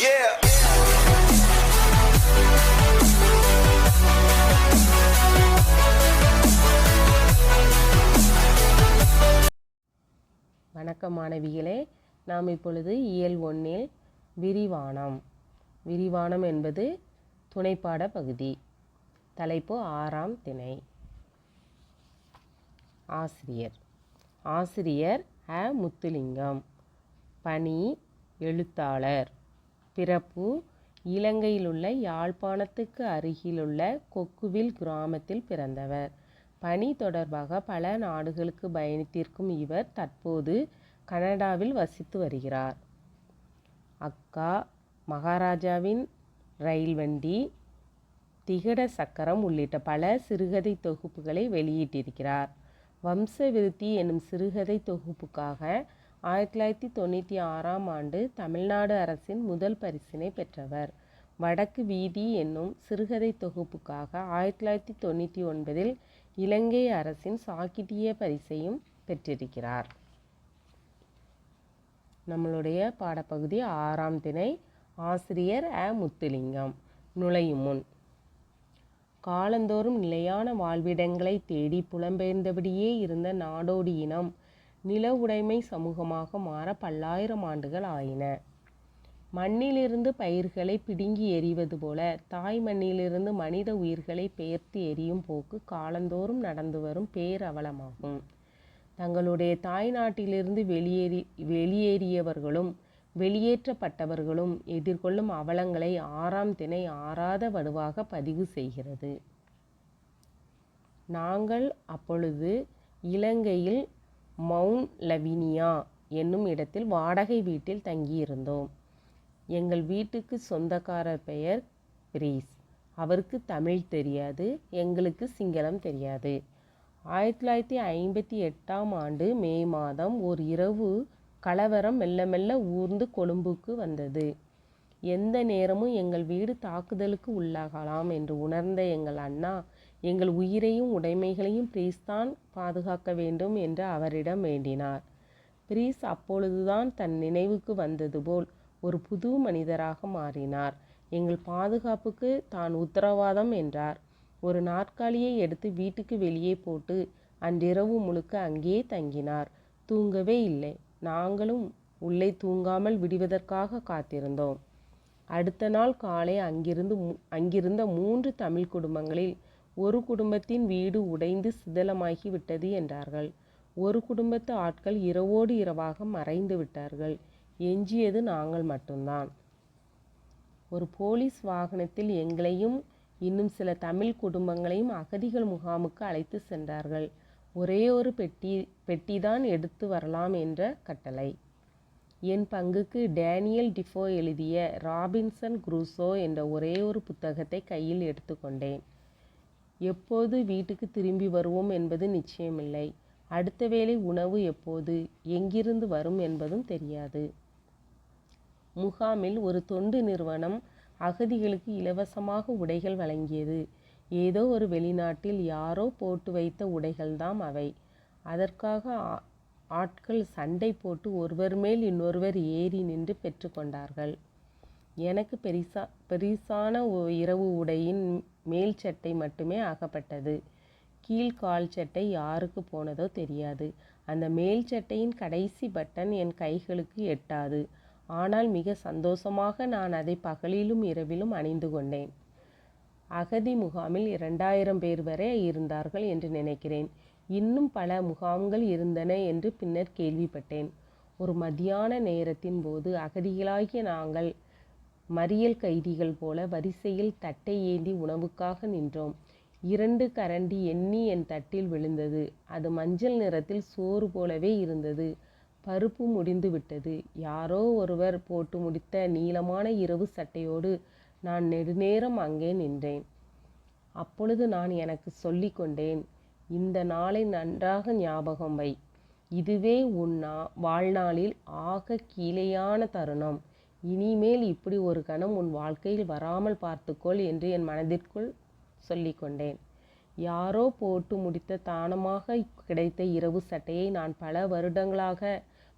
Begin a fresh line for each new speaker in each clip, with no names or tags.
Yeah.
வணக்கம் மாணவிகளே நாம் இப்பொழுது இயல் ஒன்றில் விரிவானம். விரிவானம் என்பது துணைப்பாட பகுதி. தலைப்பு ஆறாம் திணை. ஆசிரியர். ஆசிரியர் அ முத்துலிங்கம். பணி எழுத்தாளர். பிறப்பு இலங்கையிலுள்ள யாழ்ப்பாணத்துக்கு அருகிலுள்ள கொக்குவில் கிராமத்தில் பிறந்தவர். பணி தொடர்பாக பல நாடுகளுக்கு பயணித்திருக்கும் இவர் தற்போது கனடாவில் வசித்து வருகிறார். அக்கா மகாராஜாவின் ரயில் வண்டி திகட சக்கரம் உள்ளிட்ட பல சிறுகதை தொகுப்புகளை வெளியிட்டிருக்கிறார். வம்சவிருத்தி என்னும் சிறுகதை தொகுப்புக்காக ஆயிரத்தி தொள்ளாயிரத்தி தொண்ணூற்றி ஆறாம் ஆண்டு தமிழ்நாடு அரசின் முதல் பரிசினை பெற்றவர். வடக்கு வீதி என்னும் சிறுகதை தொகுப்புக்காக ஆயிரத்தி தொள்ளாயிரத்தி தொண்ணூற்றி ஒன்பதில் இலங்கை அரசின் சாகித்திய பரிசையும் பெற்றிருக்கிறார். நம்மளுடைய பாடப்பகுதி ஆறாம் திணை ஆசிரியர் அ. முத்துலிங்கம். நுழையும் முன். காலந்தோறும் நிலையான வாழ்விடங்களை தேடி புலம்பெயர்ந்தபடியே இருந்த நாடோடி இனம் நில உடைமை சமூகமாக மாற பல்லாயிரம் ஆண்டுகள் ஆயின. மண்ணிலிருந்து பயிர்களை பிடுங்கி எறிவது போல தாய் மண்ணிலிருந்து மனித உயிர்களை பெயர்த்து எரியும் போக்கு காலந்தோறும் நடந்து வரும் பேரவலமாகும். தங்களுடைய தாய் நாட்டிலிருந்து வெளியேறி வெளியேறியவர்களும் வெளியேற்றப்பட்டவர்களும் எதிர்கொள்ளும் அவலங்களை ஆறாம் திணை ஆறாத வடுவாக பதிவு செய்கிறது. நாங்கள் அப்பொழுது இலங்கையில் மவுண்ட் லவினியா என்னும் இடத்தில் வாடகை வீட்டில் தங்கியிருந்தோம். எங்கள் வீட்டுக்கு சொந்தக்காரர் பெயர் பிரீஸ் அவருக்கு தமிழ் தெரியாது எங்களுக்கு சிங்களம் தெரியாது. ஆயிரத்தி தொள்ளாயிரத்தி ஐம்பத்தி எட்டாம் ஆண்டு மே மாதம் ஒரு இரவு கலவரம் மெல்ல மெல்ல ஊர்ந்து கொழும்புக்கு வந்தது. எந்த நேரமும் எங்கள் வீடு தாக்குதலுக்கு உள்ளாகலாம் என்று உணர்ந்த எங்கள் அண்ணா எங்கள் உயிரையும் உடைமைகளையும் பிரீஸ்தான் பாதுகாக்க வேண்டும் என்று அவரிடம் வேண்டினார். பிரீஸ் அப்பொழுதுதான் தன் நினைவுக்கு வந்தது போல் ஒரு புது மனிதராக மாறினார். எங்கள் பாதுகாப்புக்கு தான் உத்தரவாதம் என்றார். ஒரு நாற்காலியை எடுத்து வீட்டுக்கு வெளியே போட்டு அன்றிரவு முழுக்க அங்கேயே தங்கினார். தூங்கவே இல்லை. நாங்களும் உள்ளே தூங்காமல் விடுவதற்காக காத்திருந்தோம். அடுத்த நாள் காலை அங்கிருந்து அங்கிருந்த மூன்று தமிழ் குடும்பங்களில் ஒரு குடும்பத்தின் வீடு உடைந்து சிதலமாகி விட்டது என்றார்கள். ஒரு குடும்பத்து ஆட்கள் இரவோடு இரவாக மறைந்து விட்டார்கள். எஞ்சியது நாங்கள் மட்டும்தான். ஒரு போலீஸ் வாகனத்தில் எங்களையும் இன்னும் சில தமிழ் குடும்பங்களையும் அகதிகள் முகாமுக்கு அழைத்து சென்றார்கள். ஒரே ஒரு பெட்டி பெட்டிதான் எடுத்து வரலாம் என்ற கட்டளை. என் பங்குக்கு டேனியல் டிஃபோ எழுதிய ராபின்சன் குரூசோ என்ற ஒரே ஒரு புத்தகத்தை கையில் எடுத்துக்கொண்டேன். எப்போது வீட்டுக்கு திரும்பி வருவோம் என்பது நிச்சயமில்லை. அடுத்த வேளை உணவு எப்போது எங்கிருந்து வரும் என்பதும் தெரியாது. முகாமில் ஒரு தொண்டு நிறுவனம் அகதிகளுக்கு இலவசமாக உடைகள் வழங்கியது. ஏதோ ஒரு வெளிநாட்டில் யாரோ போட்டு வைத்த உடைகள்தாம் அவை. அதற்காக ஆ- ஆட்கள் சண்டை போட்டு ஒருவர் மேல் இன்னொருவர் ஏறி நின்று பெற்றுக்கொண்டார்கள் எனக்கு பெரிசா பெரிசான இரவு உடையின் மேல் சட்டை மட்டுமே ஆகப்பட்டது கீழ் கால் சட்டை யாருக்கு போனதோ தெரியாது. அந்த மேல் சட்டையின் கடைசி பட்டன் என் கைகளுக்கு எட்டாது. ஆனால் மிக சந்தோஷமாக நான் அதை பகலிலும் இரவிலும் அணிந்து கொண்டேன். அகதி முகாமில் இரண்டாயிரம் பேர் வரை இருந்தார்கள் என்று நினைக்கிறேன். இன்னும் பல முகாம்கள் இருந்தன என்று பின்னர் கேள்விப்பட்டேன். ஒரு மதியான நேரத்தின் போது அகதிகளாகிய நாங்கள் மறியல் கைதிகள் போல வரிசையில் தட்டை ஏந்தி உணவுக்காக நின்றோம். இரண்டு கரண்டி எண்ணி என் தட்டில் விழுந்தது. அது மஞ்சள் நிறத்தில் சோறு போலவே இருந்தது. பருப்பு முடிந்து விட்டது. யாரோ ஒருவர் போட்டு முடித்த நீளமான இரவு சட்டையோடு நான் நெடுநேரம் அங்கே நின்றேன். அப்பொழுது நான் எனக்கு சொல்லி கொண்டேன் இந்த நாளை நன்றாக ஞாபகம் வை. இதுவே உன் நா- வாழ்நாளில் ஆக கீழையான தருணம். இனிமேல் இப்படி ஒரு கணம் உன் வாழ்க்கையில் வராமல் பார்த்துக்கொள் என்று என் மனதிற்குள் சொல்லிக்கொண்டேன் யாரோ போட்டு முடித்த தானமாக கிடைத்த இரவு சட்டையை நான் பல வருடங்களாக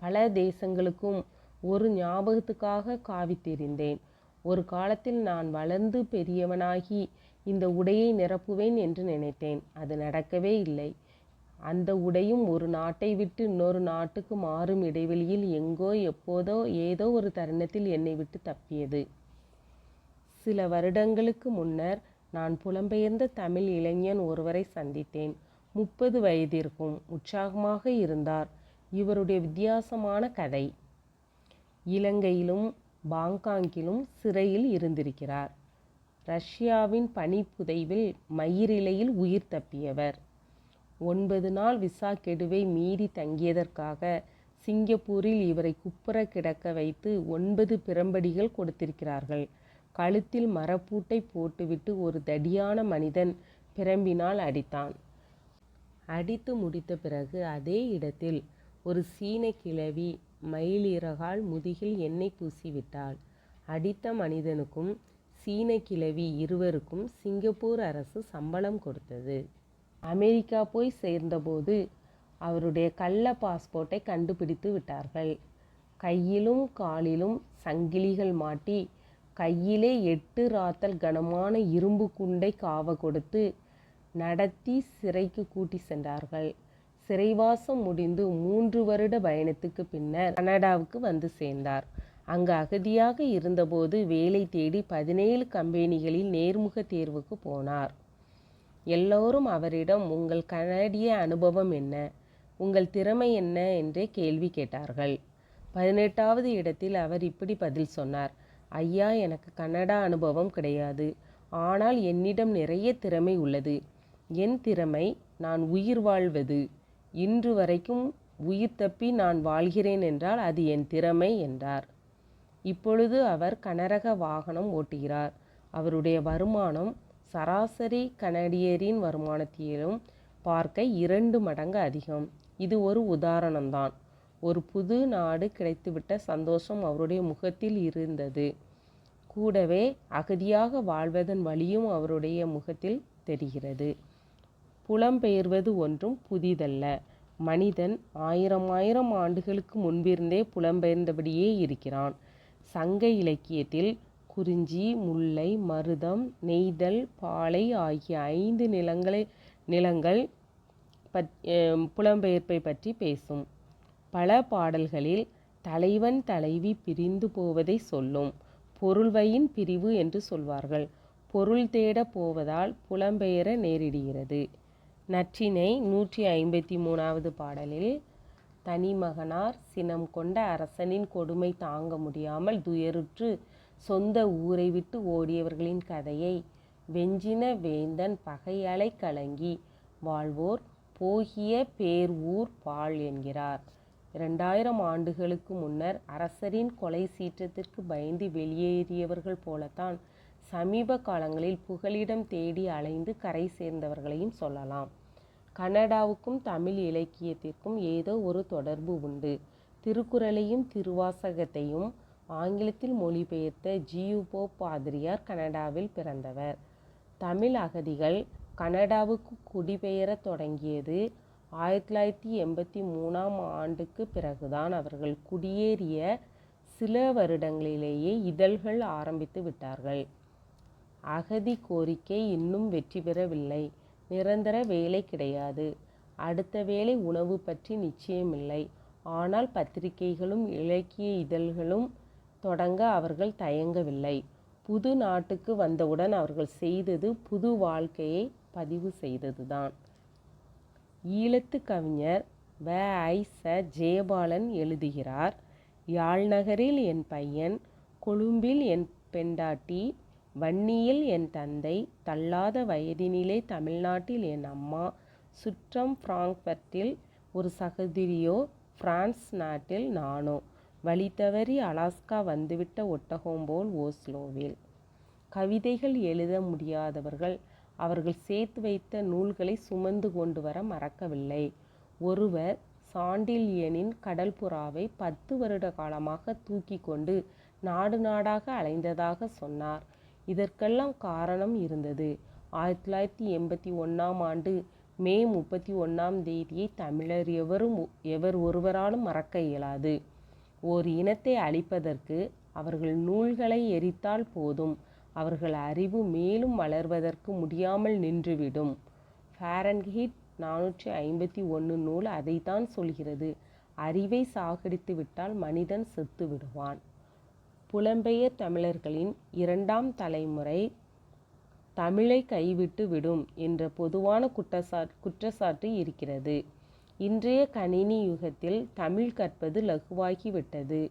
பல தேசங்களுக்கும் ஒரு ஞாபகத்துக்காக காவித்திருந்தேன் ஒரு காலத்தில் நான் வளர்ந்து பெரியவனாகி இந்த உடையை நிரப்புவேன் என்று நினைத்தேன். அது நடக்கவே இல்லை. அந்த உடையும் ஒரு நாட்டை விட்டு இன்னொரு நாட்டுக்கு மாறும் இடைவெளியில் எங்கோ எப்போதோ ஏதோ ஒரு தருணத்தில் என்னை விட்டு தப்பியது. சில வருடங்களுக்கு முன்னர் நான் புலம்பெயர்ந்த தமிழ் இளைஞன் ஒருவரை சந்தித்தேன். முப்பது வயதிற்கும் உற்சாகமாக இருந்தார். இவருடைய வித்தியாசமான கதை. இலங்கையிலும் பாங்காங்கிலும் சிறையில் இருந்திருக்கிறார். ரஷ்யாவின் பனிப்புதைவில் மயிரிழையில் உயிர் தப்பியவர். ஒன்பது நாள் விசா கெடுவை மீறி தங்கியதற்காக சிங்கப்பூரில் இவரை குப்புற கிடக்க வைத்து ஒன்பது பிரம்படிகள் கொடுத்திருக்கிறார்கள். கழுத்தில் மரப்பூட்டை போட்டுவிட்டு ஒரு தடியான மனிதன் பிரம்பினால் அடித்தான். அடித்து முடித்த பிறகு அதே இடத்தில் ஒரு சீன கிழவி மயிலிறகால் முதுகில் எண்ணெய் பூசிவிட்டாள். அடித்த மனிதனுக்கும் சீனக் கிழவி இருவருக்கும் சிங்கப்பூர் அரசு சம்பளம் கொடுத்தது. அமெரிக்கா போய் சேர்ந்தபோது அவருடைய கள்ள பாஸ்போர்ட்டை கண்டுபிடித்து விட்டார்கள். கையிலும் காலிலும் சங்கிலிகள் மாட்டி கையிலே எட்டு ராத்தல் கனமான இரும்பு குண்டை காவ கொடுத்து நடத்தி சிறைக்கு கூட்டிச் சென்றார்கள். சிறைவாசம் முடிந்து மூன்று வருட பயணத்துக்கு பின்னர் கனடாவுக்கு வந்து சேர்ந்தார். அங்கு அகதியாக இருந்தபோது வேலை தேடி பதினேழு கம்பெனிகளில் நேர்முகத் தேர்வுக்கு போனார். எல்லோரும் அவரிடம் உங்கள் கனடிய அனுபவம் என்ன? உங்கள் திறமை என்ன? என்றே கேள்வி கேட்டார்கள். பதினெட்டாவது இடத்தில் அவர் இப்படி பதில் சொன்னார் ஐயா எனக்கு கனடா அனுபவம் கிடையாது. ஆனால் என்னிடம் நிறைய திறமை உள்ளது. என் திறமை நான் உயிர் வாழ்வது. இன்று வரைக்கும் உயிர் தப்பி நான் வாழ்கிறேன் என்றால் அது என் திறமை என்றார். இப்பொழுது அவர் கனரக வாகனம் ஓட்டுகிறார். அவருடைய வருமானம் சராசரி கனடியரின் வருமானத்திலும் பார்க்க இரண்டு மடங்கு அதிகம். இது ஒரு உதாரணம்தான். ஒரு புது நாடு கிடைத்துவிட்ட சந்தோஷம் அவருடைய முகத்தில் இருந்தது. கூடவே அகதியாக வாழ்வதன் வழியும் அவருடைய முகத்தில் தெரிகிறது. புலம்பெயர்வது ஒன்றும் புதிதல்ல. மனிதன் ஆயிரமாயிரம் ஆண்டுகளுக்கு முன்பிருந்தே புலம்பெயர்ந்தபடியே இருக்கிறான். சங்க இலக்கியத்தில் குறிஞ்சி முல்லை மருதம் நெய்தல் பாலை ஆகிய ஐந்து நிலங்களை நிலங்கள் பத் புலம்பெயர்ப்பைப் பற்றி பேசும். பல பாடல்களில் தலைவன் தலைவி பிரிந்து போவதை சொல்லும். பொருள்வையின் பிரிவு என்று சொல்வார்கள். பொருள் தேடப் போவதால் புலம்பெயர நேரிடுகிறது. நற்றினை நூற்றி ஐம்பத்தி மூணாவது பாடலில் தனிமகனார் சினம் கொண்ட அரசனின் கொடுமை தாங்க முடியாமல் துயருற்று சொந்த ஊரை விட்டு ஓடியவர்களின் கதையை வெஞ்சின வேந்தன் பகையலை கலங்கி வாழ்வோர் போகிய பேர் ஊர் பால் என்கிறார். இரண்டாயிரம் ஆண்டுகளுக்கு முன்னர் அரசரின் கொலை சீற்றத்திற்கு பயந்து வெளியேறியவர்கள் போலத்தான் சமீப காலங்களில் புகலிடம் தேடி அலைந்து கரை சேர்ந்தவர்களையும் சொல்லலாம். கனடாவுக்கும் தமிழ் இலக்கியத்திற்கும் ஏதோ ஒரு தொடர்பு உண்டு. திருக்குறளையும் திருவாசகத்தையும் ஆங்கிலத்தில் மொழிபெயர்த்த ஜி. பாதிரியார் கனடாவில் பிறந்தவர். தமிழ் அகதிகள் கனடாவுக்கு குடிபெயரத் தொடங்கியது ஆயிரத்தி தொள்ளாயிரத்தி எண்பத்தி மூணாம் ஆண்டுக்குப் பிறகுதான். அவர்கள் குடியேறிய சில வருடங்களிலேயே இதழ்கள் ஆரம்பித்து விட்டார்கள். அகதி கோரிக்கை இன்னும் வெற்றி பெறவில்லை. நிரந்தர வேலை கிடையாது. அடுத்த வேளை உணவு பற்றி நிச்சயமில்லை. ஆனால் பத்திரிகைகளும் இலக்கிய இதழ்களும் தொடங்க அவர்கள் தயங்கவில்லை. புது நாட்டுக்கு வந்தவுடன் அவர்கள் செய்தது புது வாழ்க்கையை பதிவு செய்தது தான் ஈழத்து கவிஞர் வ. ஐ. ச. ஜெயபாலன் எழுதுகிறார் யாழ்நகரில் என் பையன் கொழும்பில் என் பெண்டாட்டி வன்னியில் என் தந்தை தள்ளாத வயதினிலே தமிழ்நாட்டில் என் அம்மா சுற்றம் ஃப்ராங்க்பர்ட்டில் ஒரு சகோதரியோ பிரான்ஸ் நாட்டில் நானோ வழி தவறி அலாஸ்கா வந்துவிட்ட ஒட்டகம் போல் ஓஸ்லோவில். கவிதைகள் எழுத முடியாதவர்கள் அவர்கள் சேர்த்து வைத்த நூல்களைச் சுமந்து கொண்டு வர மறக்கவில்லை. ஒருவர் சாண்டில்யனின் கடல்புறாவைப் பத்து வருட காலமாக தூக்கி கொண்டு நாடு நாடாக அலைந்ததாக சொன்னார். இதற்கெல்லாம் காரணம் இருந்தது. ஆயிரத்தி தொள்ளாயிரத்தி எண்பத்தி ஒன்றாம் ஆண்டு மே முப்பத்தி ஒன்றாம் தேதியை தமிழர் எவரும் எவர் ஒருவராலும் மறக்க இயலாது. ஓர் இனத்தை அழிப்பதற்கு அவர்கள் நூல்களை எரித்தால் போதும். அவர்கள் அறிவு மேலும் வளர்வதற்கு முடியாமல் நின்றுவிடும். ஃபாரன்ஹீட் நானூற்றி ஐம்பத்தி ஒன்று நூல் அதைத்தான் சொல்கிறது. அறிவை சாகடித்து விட்டால் மனிதன் செத்து விடுவான். புலம்பெயர் தமிழர்களின் இரண்டாம் தலைமுறை தமிழை கைவிட்டு விடும் என்ற பொதுவான குற்றச்சா குற்றச்சாட்டு இருக்கிறது. இன்றைய கணினி யுகத்தில் தமிழ் கற்பது லகுவாகிவிட்டது.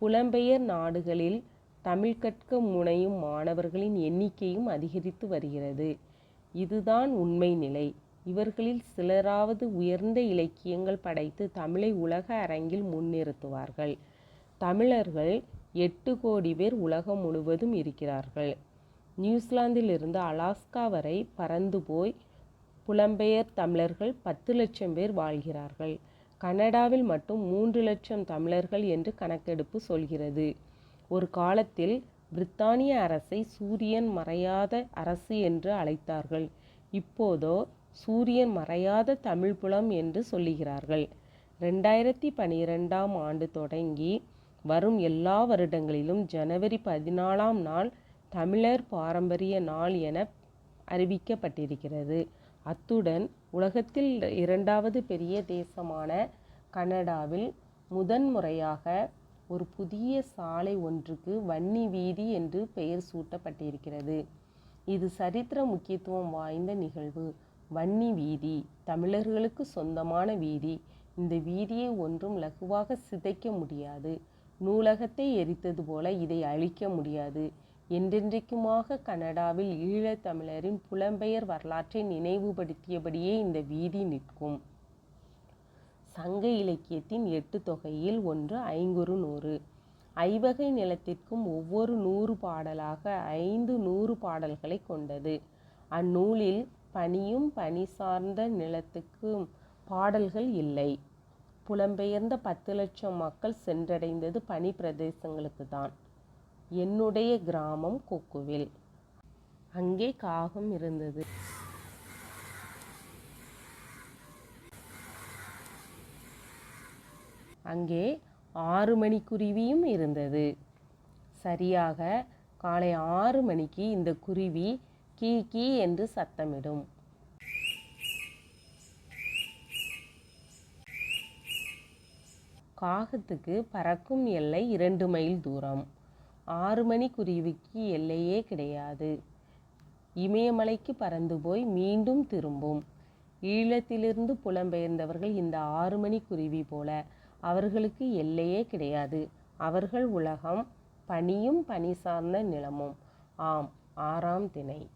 புலம்பெயர் நாடுகளில் தமிழ் கற்க முனையும் மாணவர்களின் எண்ணிக்கையும் அதிகரித்து வருகிறது. இதுதான் உண்மை நிலை. இவர்களில் சிலராவது உயர்ந்த இலக்கியங்கள் படைத்து தமிழை உலக அரங்கில் முன்னிறுத்துவார்கள். தமிழர்கள் எட்டு கோடி பேர் உலகம் முழுவதும் இருக்கிறார்கள். நியூசிலாந்திலிருந்து அலாஸ்கா வரை பறந்து போய் புலம்பெயர் தமிழர்கள் பத்து லட்சம் பேர் வாழ்கிறார்கள். கனடாவில் மட்டும் மூன்று லட்சம் தமிழர்கள் என்று கணக்கெடுப்பு சொல்கிறது. ஒரு காலத்தில் பிரித்தானிய அரசை சூரியன் மறையாத அரசு என்று அழைத்தார்கள். இப்போதோ சூரியன் மறையாத தமிழ் புலம் என்று சொல்லுகிறார்கள். ரெண்டாயிரத்தி பனிரெண்டாம் ஆண்டு தொடங்கி வரும் எல்லா வருடங்களிலும் ஜனவரி பதினாலாம் நாள் தமிழர் பாரம்பரிய நாள் என அறிவிக்கப்பட்டிருக்கிறது. அத்துடன் உலகத்தில் இரண்டாவது பெரிய தேசமான கனடாவில் முதன்முறையாக ஒரு புதிய சாலை ஒன்றுக்கு வன்னி வீதி என்று பெயர் சூட்டப்பட்டிருக்கிறது. இது சரித்திர முக்கியத்துவம் வாய்ந்த நிகழ்வு. வன்னி வீதி தமிழர்களுக்கு சொந்தமான வீதி. இந்த வீதியை ஒன்றும் லகுவாக சிதைக்க முடியாது. நூலகத்தை எரித்தது போல இதை அழிக்க முடியாது. என்றென்றைக்குமாக கனடாவில் ஈழத்தமிழரின் புலம்பெயர் வரலாற்றை நினைவுபடுத்தியபடியே இந்த வீதி நிற்கும். சங்க இலக்கியத்தின் எட்டு தொகையில் ஒன்று ஐங்குறு நூறு. ஐவகை நிலத்திற்கும் ஒவ்வொரு நூறு பாடலாக ஐந்து நூறு பாடல்களை கொண்டது. அந்நூலில் பனியும் பனி சார்ந்த நிலத்துக்கும் பாடல்கள் இல்லை. புலம்பெயர்ந்த பத்து லட்சம் மக்கள் சென்றடைந்தது பனி பிரதேசங்களுக்கு தான் என்னுடைய கிராமம் கொக்குவில். அங்கே காகம் இருந்தது. அங்கே ஆறு மணி குருவியும் இருந்தது. சரியாக காலை ஆறு மணிக்கு இந்த குருவி கீ கீ என்று சத்தமிடும். காகத்துக்கு பறக்கும் எல்லை இரண்டு மைல் தூரம். ஆறு மணி குருவிக்கு எல்லையே கிடையாது. இமயமலைக்கு பறந்து போய் மீண்டும் திரும்பும். ஈழத்திலிருந்து புலம்பெயர்ந்தவர்கள் இந்த ஆறு மணி குருவி போல அவர்களுக்கு எல்லையே கிடையாது. அவர்கள் உலகம் பனியும் பனி சார்ந்த நிலமும். ஆம் ஆறாம் திணை.